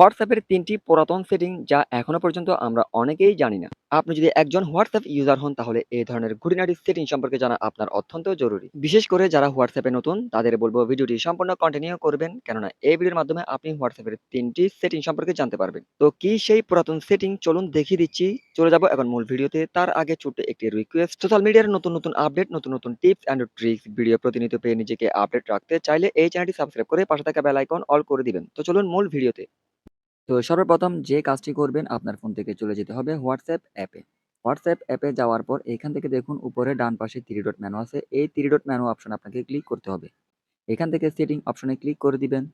হোয়াটসঅ্যাপের তিনটি পুরাতন সেটিং যা এখনও পর্যন্ত আমরা অনেকেই জানি না। আপনি যদি একজন হোয়াটসঅ্যাপ ইউজার হন, তাহলে এই ধরনের খুঁটিনাটি সেটিং সম্পর্কে জানা আপনার অত্যন্ত জরুরি। বিশেষ করে যারা হোয়াটসঅ্যাপে নতুন, তাদের বলব ভিডিওটি সম্পূর্ণ কন্টিনিউ করবেন, কেননা এই ভিডিওর মাধ্যমে আপনি হোয়াটসঅ্যাপের তিনটি সেটিং সম্পর্কে জানতে পারবেন। তো কি সেই পুরাতন সেটিং? চলুন দেখিয়ে দিচ্ছি। চলে যাব এখন মূল ভিডিওতে। তার আগে ছোট্ট একটি রিকোয়েস্ট সোশ্যাল মিডিয়ার নতুন নতুন আপডেট নতুন নতুন টিপস অ্যান্ড ট্রিক্স ভিডিও প্রতিনিয়ত পেয়ে নিজেকে আপডেট রাখতে চাইলে এই চ্যানেলটি সাবস্ক্রাইব করে পাশে থাকা বেল আইকন অল করে দিবেন। তো চলুন মূল ভিডিওতে। তো সর্বপ্রথম যে কাজটি করবেন আপনার ফোন থেকে চলে যেতে হবে হোয়াটসঅ্যাপ অ্যাপে। হোয়াটসঅ্যাপ অ্যাপে যাওয়ার পর এখান থেকে দেখুন উপরে ডান পাশে থ্রি ডট ম্যানু আছে। এই থ্রি ডট ম্যানু অপশন আপনাকে ক্লিক করতে হবে। এখান থেকে সেটিং অপশনে ক্লিক করে দিবেন।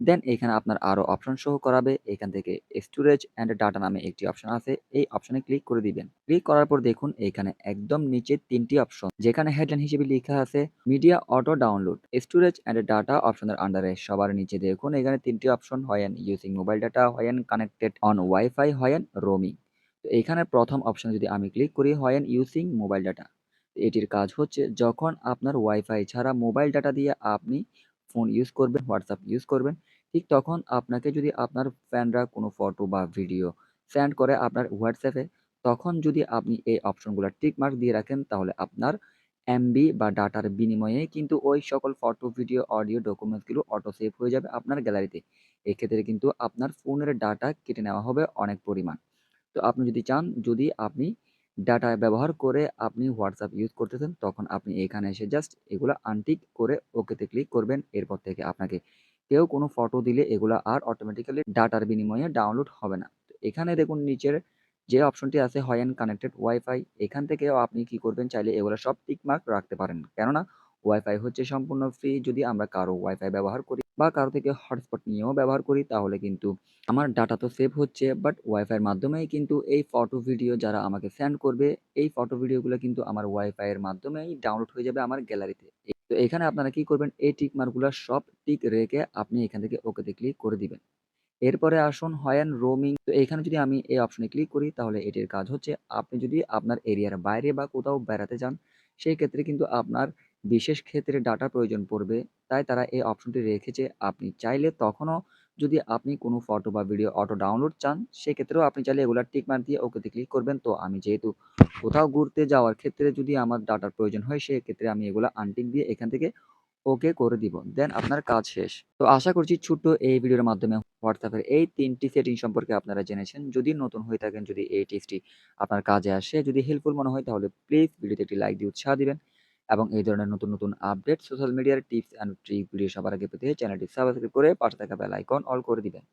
দেন এখানে আপনার আরও অপশন শো করাবে। এখান থেকে স্টোরেজ অ্যান্ড ডাটা নামে একটি অপশন আছে। এই অপশনে ক্লিক করে দিবেন। ক্লিক করার পর দেখুন এখানে একদম নিচে তিনটি অপশন যেখানে হেডলাইন হিসেবে লেখা আছে media auto download storage and data অপশনের আন্ডারে সবার নিচে দেখুন, এখানে তিনটি অপশন হয় ইউজিং মোবাইল ডাটা হয় কানেক্টেড অন ওয়াইফাই হয় রোমিং তো এখানে প্রথম অপশন যদি আমি ক্লিক করি হয় ইউজিং মোবাইল ডাটা এটির কাজ হচ্ছে, যখন আপনার ওয়াইফাই ছাড়া মোবাইল ডাটা দিয়ে আপনি ফোন ইউজ করবেন হোয়াটসঅ্যাপ ইউজ করবেন। ঠিক তখন আপনাকে যদি আপনার ফ্যানরা কোনো ফটো বা ভিডিও সেন্ড করে আপনার হোয়াটসঅ্যাপে তখন যদি আপনি এই অপশনগুলো টিক মার্ক দিয়ে রাখেন, তাহলে আপনার এমবি বা ডাটার বিনিময়ে কিন্তু ওই সকল ফটো ভিডিও অডিও ডকুমেন্টসগুলো অটো সেভ হয়ে যাবে আপনার গ্যালারিতে এক্ষেত্রে কিন্তু আপনার ফোনের ডাটা কেটে নেওয়া হবে অনেক পরিমাণ। তো আপনি যদি চান, যদি আপনি ডাটা ব্যবহার করে আপনি হোয়াটসঅ্যাপ ইউজ করতেছেন, তখন আপনি এখানে এসে জাস্ট এগুলো আনটিক করে ওকেতে ক্লিক করবেন। এরপর থেকে আপনাকে কেউ কোনো ফটো দিলে এগুলো আর অটোমেটিক্যালি ডাটার বিনিময়ে ডাউনলোড হবে না। এখানে দেখুন নিচের যে অপশনটি আছে হয় অ্যান্ড কানেক্টেড ওয়াইফাই এখান থেকেও আপনি কি করবেন, চাইলে এগুলো সব টিকমার্ক রাখতে পারেন। কেননা ওয়াইফাই হচ্ছে সম্পূর্ণ ফ্রি যদি আমরা কারও ওয়াইফাই ব্যবহার করি বা কারও থেকে হটস্পট নিয়েও ব্যবহার করি তাহলে কিন্তু আমার ডাটা তো সেভ হচ্ছে বাট ওয়াইফাইয়ের মাধ্যমেই কিন্তু এই ফটো ভিডিও যারা আমাকে সেন্ড করবে, এই ফটো ভিডিওগুলো কিন্তু আমার ওয়াইফাইয়ের মাধ্যমেই ডাউনলোড হয়ে যাবে আমার গ্যালারিতে তো। এখানে আপনারা কি করবেন, এই টিক মার্কগুলো সব টিক রেখে আপনি এখান থেকে ওকেতে ক্লিক করে দিবেন। এরপরে আসুন হয়ান রোমিং তো এখানে যদি আমি এই অপশনে ক্লিক করি তাহলে এটির কাজ হচ্ছে আপনি যদি আপনার এরিয়ার বাইরে বা কোথাও বেড়াতে যান, সেই ক্ষেত্রে কিন্তু আপনার বিশেষ ক্ষেত্রে ডাটা প্রয়োজন পড়বে। তাই তারা এই অপশনটি রেখেছে আপনি চাইলে তখনও যদি আপনি কোনো ফটো বা ভিডিও অটো ডাউনলোড চান, সেক্ষেত্রেও আপনি চাইলে এগুলো টিক মার্ক দিয়ে ওকেতে ক্লিক করবেন। তো আমি যেহেতু কোথাও ঘুরতে যাওয়ার ক্ষেত্রে যদি আমার ডাটার প্রয়োজন হয়, সেক্ষেত্রে আমি এগুলো আনটিক দিয়ে এখান থেকে ওকে করে দিব। দেন আপনার কাজ শেষ। তো আশা করছি ছোট্ট এই ভিডিওর মাধ্যমে হোয়াটসঅ্যাপের এই তিনটি সেটিং সম্পর্কে আপনারা জেনেছেন। যদি নতুন হয়ে থাকেন, যদি এই টিপসটি আপনার কাজে আসে, যদি হেল্পফুল মনে হয়, তাহলে প্লিজ ভিডিওতে একটি লাইক দিয়ে উৎসাহ দিবেন। এবং এই ধরনের নতুন নতুন আপডেট সোশ্যাল মিডিয়ার টিপস অ্যান্ড ভিডিও সবার আগে পেতে চ্যানেলটি সাবস্ক্রাইব করে পাশে থাকা বেল আইকন অল করে দিবেন।